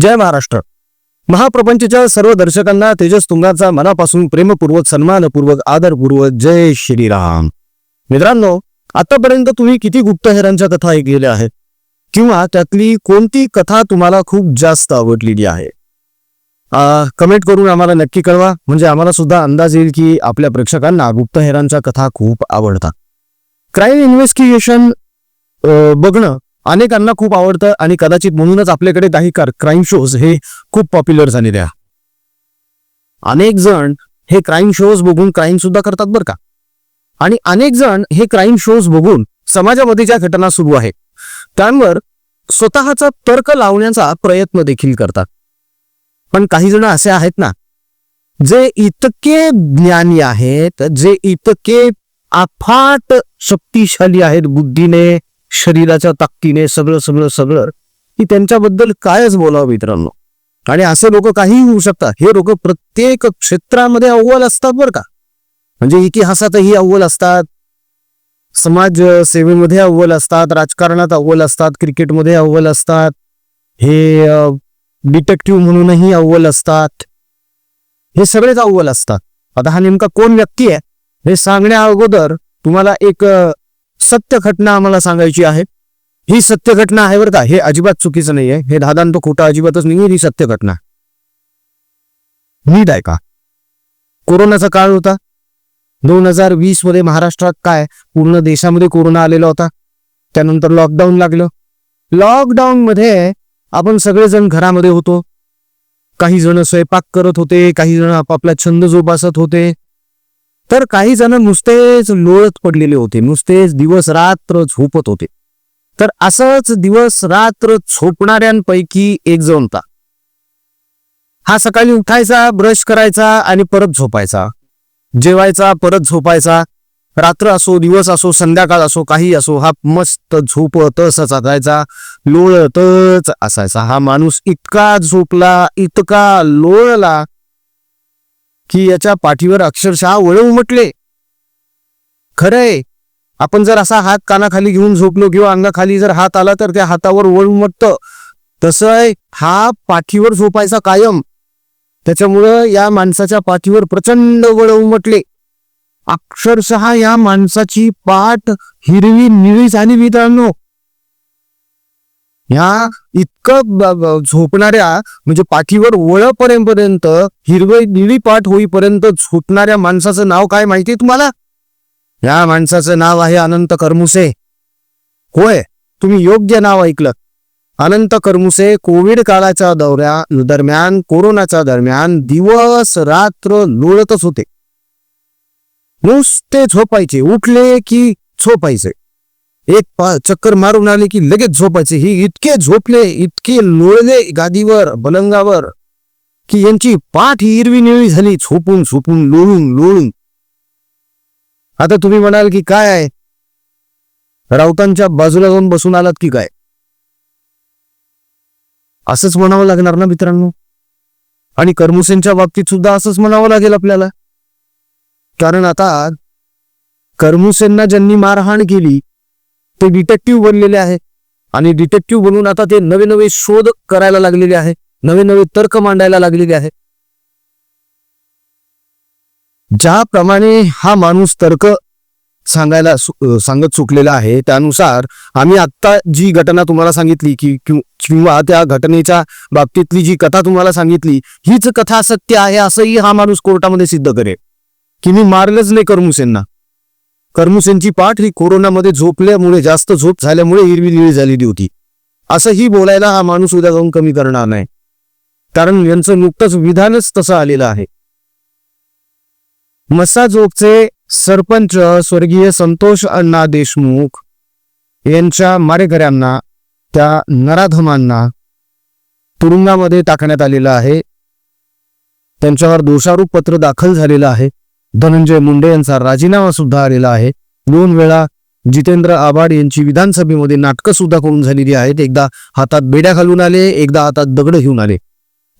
जय महाराष्ट्र. महाप्रपंचच्या सर्व दर्शकांना तेजस तुंगाचा मनापासून प्रेमपूर्वक सन्मानपूर्वक आदरपूर्वक जय श्रीराम. मित्रांनो आतापर्यंत तुम्ही किती गुप्तहेरांच्या कथा ऐकलेल्या आहेत? किंवा त्यातली कोणती कथा तुम्हाला खूप जास्त आवडलेली आहे? कमेंट करून आम्हाला नक्की कळवा. म्हणजे आम्हाला सुद्धा अंदाज येईल की आपल्या प्रेक्षकांना गुप्तहेरांच्या कथा खूप आवडतात. क्राईम इन्व्हेस्टिगेशन बघणं अनेकांना खूप आवडतं आणि कदाचित म्हणूनच आपल्याकडे काही क्राईम शोज हे खूप पॉप्युलर झालेले आहे. अनेक जण हे क्राईम शोज बघून क्राईम सुद्धा करतात बरं का. आणि अनेक जण हे क्राईम शोज बघून समाजामध्ये ज्या घटना सुरू आहेत त्यांवर स्वतःचा तर्क लावण्याचा प्रयत्न देखील करतात. पण काही जण असे आहेत ना जे इतके ज्ञानी आहेत जे इतके अफाट शक्तिशाली आहेत बुद्धीने शरीराच्या ताकदीने सगळं सगळं सगळं की त्यांच्याबद्दल कायच बोलावं मित्रांनो. आणि असे लोक काहीही होऊ शकतात. हे लोक प्रत्येक क्षेत्रामध्ये अव्वल असतात बरं का. म्हणजे इतिहासातही अव्वल असतात. समाज सेवेमध्ये अव्वल असतात. राजकारणात अव्वल असतात. क्रिकेटमध्ये अव्वल असतात. हे डिटेक्टिव्ह म्हणूनही अव्वल असतात. हे सगळेच अव्वल असतात. आता हा नेमका कोण व्यक्ती आहे? हे सांगण्या अगोदर तुम्हाला एक सत्य घटना आम्हाला सांगायची आहे. ही सत्य घटना आहे बरं का. हे अजिबात चुकीचं नाहीये. हे दादांत खोटं अजिबातच नाही ही सत्य घटना. नीट आहे का कोरोनाचा काळ होता. दोन हजार वीसमध्ये महाराष्ट्रात काय? पूर्ण देशामध्ये कोरोना आलेला होता. त्यानंतर लॉकडाऊन लागलं. लॉकडाऊन मध्ये आपण सगळेजण घरामध्ये होतो. काही जण स्वयंपाक करत होते काही जण आपापला छंद जोपासत होते. तर काही जण नुसतेच लोळत पडलेले होते नुसतेच दिवस रात्र झोपत होते. तर असंच दिवस रात्र झोपणाऱ्यांपैकी एक जण होता. हा सकाळी उठायचा ब्रश करायचा आणि परत झोपायचा. जेवायचा परत झोपायचा. रात्र असो दिवस असो संध्याकाळ असो काही असो हा मस्त झोपतच असायचा लोळतच असायचा. हा माणूस इतका झोपला इतका लोळला की याच्या पाठीवर अक्षरशः वळ उमटले. खरंय आपण जर असा हात कानाखाली घेऊन झोपलो किंवा अंगाखाली जर हात आला तर त्या हातावर वळ उमटतं. तसं आहे हा पाठीवर झोपायचा कायम. त्याच्यामुळं या माणसाच्या पाठीवर प्रचंड वळ उमटले. अक्षरशः या माणसाची पाठ हिरवी निळी झाली मित्रांनो. ह्या इतकं झोपणाऱ्या म्हणजे पाठीवर वळपर्यंत हिरवे निळी पाठ होईपर्यंत झोपणाऱ्या माणसाचं नाव काय माहितीये तुम्हाला? या माणसाचं नाव आहे अनंत करमुसे. होय तुम्ही योग्य नाव ऐकलं. अनंत करमुसे कोविड काळाच्या दौऱ्या दरम्यान कोरोनाच्या दरम्यान दिवस रात्र लोळतच होते. नुसते झोपायचे उठले की झोपायचे. एक पा चक्कर मारून आले की लगेच झोपायचे. ही इतके झोपले इतके लोळले गादीवर पलंगावर की यांची पाठ ही हिरवी निळी झाली झोपून झोपून लोळून लोळून. आता तुम्ही म्हणाल की काय आहे? राऊतांच्या बाजूला जाऊन बसून आलात की काय? असंच म्हणावं लागणार ना मित्रांनो? आणि करमुसेंच्या बाबतीत सुद्धा असंच म्हणावं लागेल आपल्याला? कारण आता करमुसेंना ज्यांनी मारहाण केली ते डिटेक्टिव्ह बनलेले आहे. आणि डिटेक्टिव्ह बनून आता ते नवे नवे शोध करायला लागलेले आहे. नवे नवे तर्क मांडायला लागलेले आहे. ज्याप्रमाणे हा माणूस तर्क सांगायला सांगत चुकलेला आहे त्यानुसार आम्ही आत्ता जी घटना तुम्हाला सांगितली की किंवा त्या घटनेच्या बाबतीतली जी कथा तुम्हाला सांगितली हीच कथा सत्य आहे असंही हा माणूस कोर्टामध्ये सिद्ध करेल. की मी मारलंच नाही करमुसेंना करमुसेंची पाठ ही कोरोनामध्ये झोपल्यामुळे जास्त झोप झाल्यामुळे हिरवी निळी झालेली होती. असंही बोलायला हा माणूस उद्या जाऊन कमी करणार नाही. कारण यांचं नुकतंच विधानच तसं आलेलं आहे. मसाजोगचे सरपंच स्वर्गीय संतोष अण्णा देशमुख यांच्या मारेकऱ्यांना त्या नराधमांना तुरुंगामध्ये टाकण्यात आलेलं आहे. त्यांच्यावर दोषारोप पत्र दाखल झालेलं आहे. धनंजय मुंडे यांचा राजीनामा सुद्धा आलेला आहे. दोन वेळा जितेंद्र आबाड यांची विधानसभेमध्ये नाटकं सुद्धा करून झालेली आहेत. एकदा हातात बेड्या घालून आले एकदा हातात दगड घेऊन आले.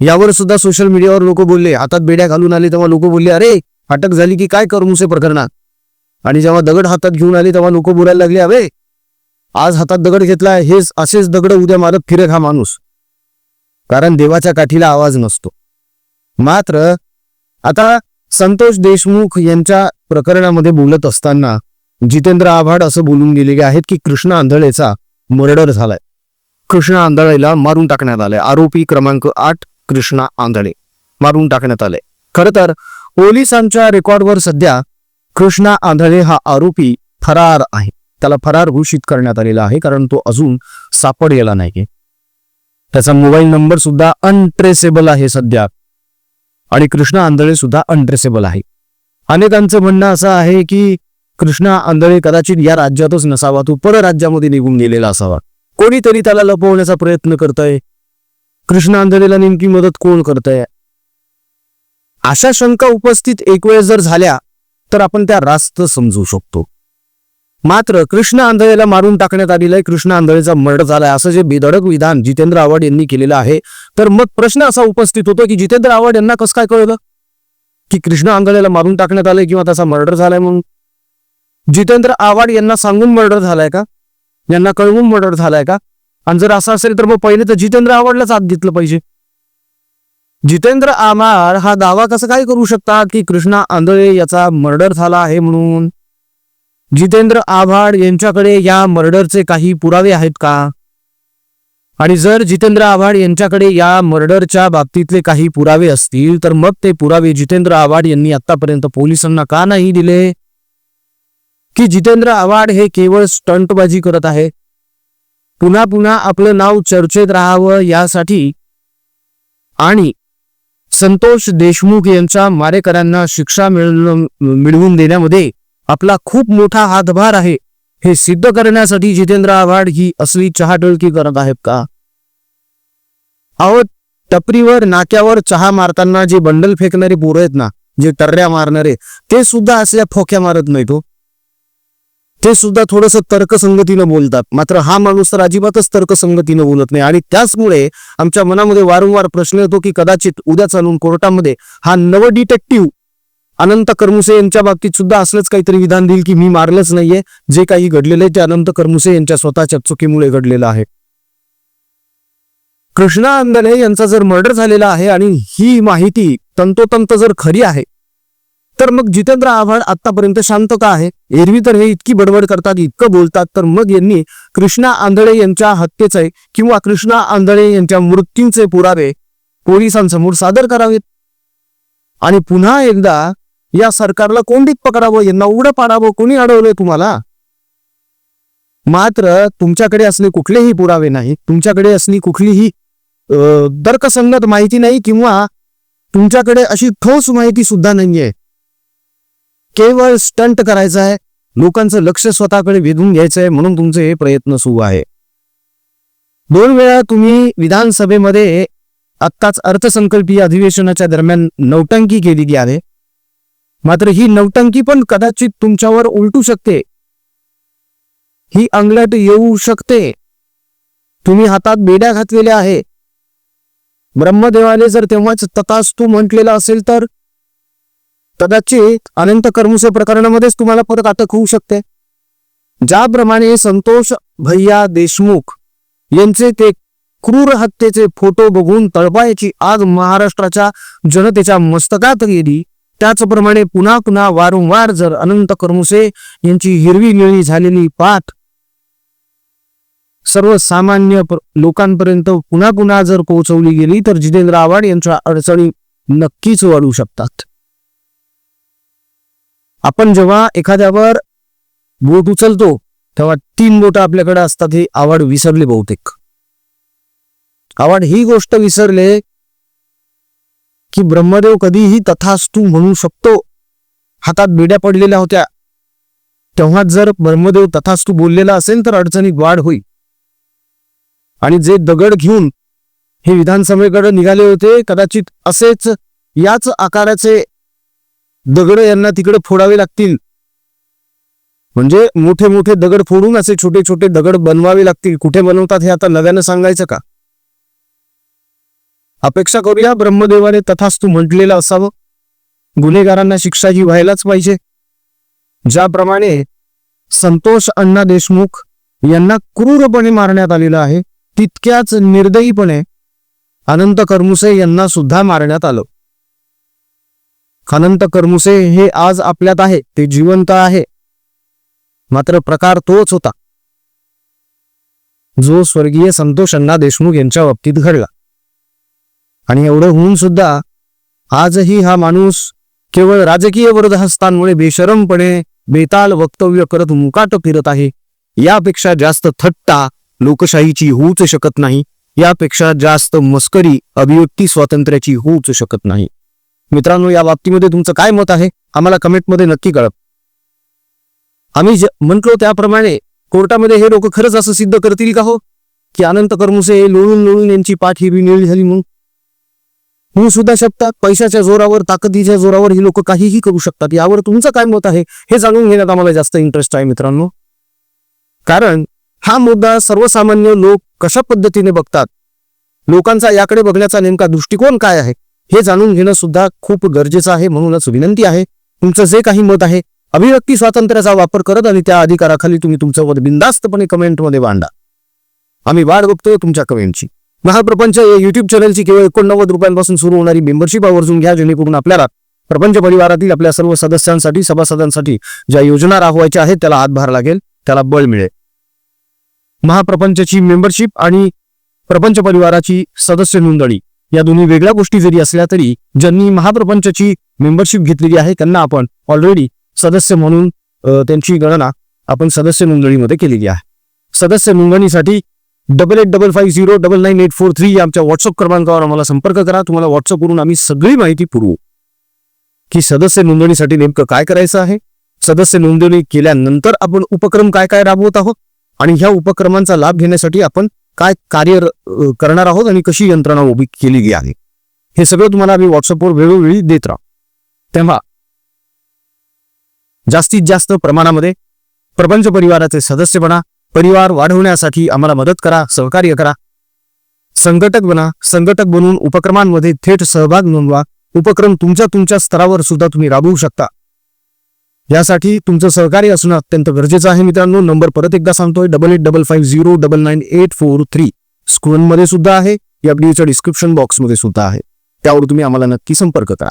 यावर सुद्धा सोशल मीडियावर लोक बोलले हातात बेड्या घालून आले तेव्हा लोक बोलले अरे अटक झाली की काय करमुसे प्रकरणात? आणि जेव्हा दगड हातात घेऊन आले तेव्हा लोक बोलायला लागले अरे आज हातात दगड घेतलाय हेच असेच दगड उद्या मारत फिरक हा माणूस. कारण देवाच्या काठीला आवाज नसतो. मात्र आता संतोष देशमुख यांच्या प्रकरणामध्ये बोलत असताना जितेंद्र आव्हाड असं बोलून गेलेले आहेत की कृष्ण आंधळेचा मर्डर झालाय. कृष्ण आंधळेला मारून टाकण्यात आलंय. आरोपी क्रमांक आठ कृष्णा आंधळे. मारून टाकण्यात आले खर तर पोलिसांच्या रेकॉर्डवर सध्या कृष्णा आंधळे हा आरोपी फरार आहे. त्याला फरार घोषित करण्यात आलेला आहे कारण तो अजून सापडलेला नाही त्याचा मोबाईल नंबर सुद्धा अनट्रेसेबल आहे सध्या. आणि कृष्णा आंधळे सुद्धा अनट्रेसेबल आहे. अनेकांचं म्हणणं असं आहे की कृष्णा आंधळे कदाचित या राज्यातच नसावा तो परराज्यामध्ये निघून गेलेला असावा. कोणीतरी त्याला लपवण्याचा प्रयत्न करतय. कृष्णा आंधळेला नेमकी मदत कोण करतय? अशा शंका उपस्थित एक वेळ जर झाल्या तर आपण त्या रास्त समजू शकतो. मात्र कृष्ण आंधळेला मारून टाकण्यात आलेलं आहे कृष्ण आंधळेचा मर्डर झालाय. असं जे बेधडक विधान जितेंद्र आव्हाड यांनी केलेलं आहे. तर मग प्रश्न असा उपस्थित होतो की जितेंद्र आव्हाड यांना कसं काय कळलं? की कृष्ण आंधळेला मारून टाकण्यात आलंय किंवा त्याचा मर्डर झालाय म्हणून? जितेंद्र आव्हाड यांना सांगून मर्डर झालाय का? यांना कळवून मर्डर झालाय का? आणि जर असं असेल तर मग पहिले तर जितेंद्र आव्हाडलाच आत घेतलं पाहिजे. जितेंद्र आव्हाड हा दावा कसा काय करू शकतात की कृष्णा आंधळे याचा मर्डर झाला आहे म्हणून? जितेंद्र आव्हाड यांच्याकडे या मर्डरचे काही पुरावे आहेत का? आणि जर जितेंद्र आव्हाड यांच्याकडे या मर्डरच्या बाबतीतले काही पुरावे असतील तर मग ते पुरावे जितेंद्र आव्हाड यांनी आतापर्यंत पोलिसांना का नाही दिले? की जितेंद्र आव्हाड हे केवळ स्टंटबाजी करत आहे? पुन्हा पुन्हा आपलं नाव चर्चेत राहावं यासाठी आणि संतोष देशमुख यांच्या मारेकरांना शिक्षा मिळवून मिळवून देण्यामध्ये आपला खूप मोठा हातभार आहे. हे सिद्ध करण्यासाठी जितेंद्र आव्हाड ही असली चहाटळकी करत आहेत का? अहो टपरीवर नाक्यावर चहा मारताना जे बंडल फेकणारे पोरं आहेत ना जे टर्र्या मारणारे ते सुद्धा असल्या फोक्या मारत नाही तो हो. ते सुद्धा थोडस तर्कसंगतीनं बोलतात. मात्र हा माणूस तर अजिबातच तर्कसंगतीनं बोलत नाही. आणि त्याचमुळे आमच्या मनामध्ये वारंवार प्रश्न येतो की कदाचित उद्या चालून कोर्टामध्ये हा नव डिटेक्टिव्ह अनंत करमुसे यांच्या बाबतीत सुद्धा असलंच काहीतरी विधान देईल की मी मारलंच नाहीये. जे काही घडलेलं आहे ते अनंत करमुसे यांच्या स्वतःच्या चुकीमुळे घडलेलं आहे. कृष्णा आंदले यांचा जर मर्डर झालेला आहे आणि ही माहिती तंतोतंत जर खरी आहे तर मग जितेंद्र आव्हाड आतापर्यंत शांत का आहे? एरवी तर हे इतकी बडबड करतात इतकं बोलतात तर मग यांनी कृष्णा आंधळे यांच्या हत्येचे किंवा कृष्णा आंधळे यांच्या मृत्यूचे पुरावे पोलिसांसमोर सादर करावेत. आणि पुन्हा एकदा या सरकारला कोंडीत पकडावं? यांना उघडं पाडावं? कोणी अडवलंय तुम्हाला? मात्र तुमच्याकडे असले कुठलेही पुरावे नाही तुमच्याकडे असली कुठलीही तर्कसंगत माहिती नाही किंवा तुमच्याकडे अशी ठोस माहिती सुद्धा नाहीये. केवळ स्टंट करायचं आहे. लोकांचं लक्ष स्वतःकडे वेधून घ्यायचंय म्हणून तुमचे हे प्रयत्न सुरू आहे. दोन वेळा तुम्ही विधानसभेमध्ये आत्ताच अर्थसंकल्पीय अधिवेशनाच्या दरम्यान नौटंकी केलेली आहे. मात्र ही नौटंकी पण कदाचित तुमच्यावर उलटू शकते. ही अंगलट येऊ शकते. तुम्ही हातात बेड्या घातलेल्या आहे ब्रह्मदेवाने जर तेव्हाच तथास्तू म्हटलेला असेल तर? कदाचित अनंत कर्मुसे प्रकरणामध्येच तुम्हाला परत अटक होऊ शकते. ज्याप्रमाणे संतोष भैया देशमुख यांचे ते क्रूर हत्येचे फोटो बघून तळपायची आग महाराष्ट्राच्या जनतेच्या मस्तकात गेली. त्याचप्रमाणे पुन्हा पुन्हा वारंवार जर अनंत कर्मुसे यांची हिरवी निळी झालेली पाठ सर्वसामान्य लोकांपर्यंत पुन्हा पुन्हा जर पोहोचवली गेली तर जितेंद्र आव्हाड यांच्या अडचणी नक्कीच वाढू शकतात. आपण जेव्हा एखाद्यावर बोट उचलतो तेव्हा तीन बोट आपल्याकडे असतात हे आव्हाड विसरले बहुतेक. आव्हाड ही गोष्ट विसरले की ब्रह्मदेव कधीही तथास्तू म्हणू शकतो. हातात बेड्या पडलेल्या होत्या. तेव्हा जर ब्रह्मदेव तथास्तू बोललेला असेल तर अडचणीत वाढ होईल. आणि जे दगड घेऊन हे विधानसभेकडे निघाले होते कदाचित असेच याच आकाराचे दगड यांना तिकडे फोडावे लागतील. म्हणजे मोठे मोठे दगड फोडून असे छोटे छोटे दगड बनवावे लागतील. कुठे बनवतात हे आता नव्यानं सांगायचं का? अपेक्षा करूया ब्रह्मदेवाने तथास्तू म्हटलेलं असावं. गुन्हेगारांना शिक्षा ही व्हायलाच पाहिजे. ज्याप्रमाणे संतोष अण्णा देशमुख यांना क्रूरपणे मारण्यात आलेलं आहे तितक्याच निर्दयीपणे अनंत करमुसे यांना सुद्धा मारण्यात आलं. अनंत करमुसे हे आज आपल्यात आहे ते जिवंत आहे. मात्र प्रकार तोच होता. जो स्वर्गीय संतोष अण्णा देशमुख यांच्या बाबतीत घडला. आणि एवढं होऊन सुद्धा आजही हा माणूस केवळ राजकीय वरदहस्तांमुळे बेशरमपणे बेताल वक्तव्य करत मुकाट फिरत आहे. यापेक्षा जास्त थट्टा लोकशाहीची होऊच शकत नाही. यापेक्षा जास्त मस्करी अभिव्यक्ती स्वातंत्र्याची होऊच शकत नाही. मित्रांनो या बाबतीमध्ये तुमचं काय मत आहे? आम्हाला कमेंटमध्ये नक्की कळत आम्ही म्हटलो त्याप्रमाणे कोर्टामध्ये हे लोक खरंच असं सिद्ध करतील का हो? की अनंत करमुसे लोळून लोळून यांची पाठ ही बी निळी झाली म्हणून? तुम्ही सुद्धा शकतात. पैशाच्या जोरावर ताकदीच्या जोरावर ही लोक काहीही करू शकतात. यावर तुमचं काय मत आहे हे जाणून घेण्यात आम्हाला जास्त इंटरेस्ट आहे मित्रांनो. कारण हा मुद्दा सर्वसामान्य लोक कशा पद्धतीने बघतात? लोकांचा याकडे बघण्याचा नेमका दृष्टिकोन काय आहे? हे जाणून घेणं सुद्धा खूप गरजेचं आहे. म्हणूनच विनंती आहे तुमचं जे काही मत आहे अभिव्यक्ती स्वातंत्र्याचा वापर करत आणि त्या अधिकाराखाली तुम्ही तुमचं मत बिंदास्तपणे कमेंटमध्ये मांडा. आम्ही वाट बघतोय तुमच्या कमेंटची महाप्रपंच या युट्यूब चॅनलची केवळ एकोणनव्वद रुपयांपासून सुरू होणारी मेंबरशिप आवर्जून घ्या जेणेकरून आपल्याला प्रपंच परिवारातील आपल्या सर्व सदस्यांसाठी सभासदांसाठी ज्या योजना राबवायच्या आहेत त्याला हातभार लागेल त्याला बळ मिळेल. महाप्रपंचची मेंबरशिप आणि प्रपंच परिवाराची सदस्य नोंदणी या दोन्ही वेगळ्या गोष्टी जरी असल्या तरी ज्यांनी महाप्रपंचची मेंबरशिप घेतलेली आहे त्यांना आपण ऑलरेडी सदस्य म्हणून त्यांची गणना आपण सदस्य नोंदणीमध्ये केलेली आहे. सदस्य नोंदणीसाठी double eight double five zero double nine eight four three या आमच्या व्हॉट्सअप क्रमांकावर आम्हाला संपर्क करा. तुम्हाला व्हॉट्सअपवरून आम्ही सगळी माहिती पुरवू. की सदस्य नोंदणीसाठी नेमकं काय करायचं आहे? सदस्य नोंदणी केल्यानंतर आपण उपक्रम काय काय राबवत आहोत? आणि ह्या उपक्रमांचा लाभ घेण्यासाठी आपण काय कार्य करणार आहोत? आणि कशी यंत्रणा उभी केलेली आहे? हे सगळं तुम्हाला आम्ही व्हॉट्सअपवर वेळोवेळी देत राहू. तेव्हा जास्तीत जास्त प्रमाणामध्ये प्रपंच परिवाराचे सदस्य बना. परिवार वाढवण्यासाठी आम्हाला मदत करा सहकार्य करा. संघटक बना संघटक बनून उपक्रमांमध्ये थेट सहभाग नोंदवा. उपक्रम तुमच्या तुमच्या स्तरावर सुद्धा तुम्ही राबवू शकता. यासाठी तुमचं सहकार्य असणं अत्यंत गरजेचं आहे मित्रांनो. नंबर परत एकदा सांगतोय double eight double five zero double nine eight four three स्क्रीनमध्ये सुद्धा आहे. या व्हिडिओच्या डिस्क्रिप्शन बॉक्समध्ये सुद्धा आहे. त्यावर तुम्ही आम्हाला नक्की संपर्क करा.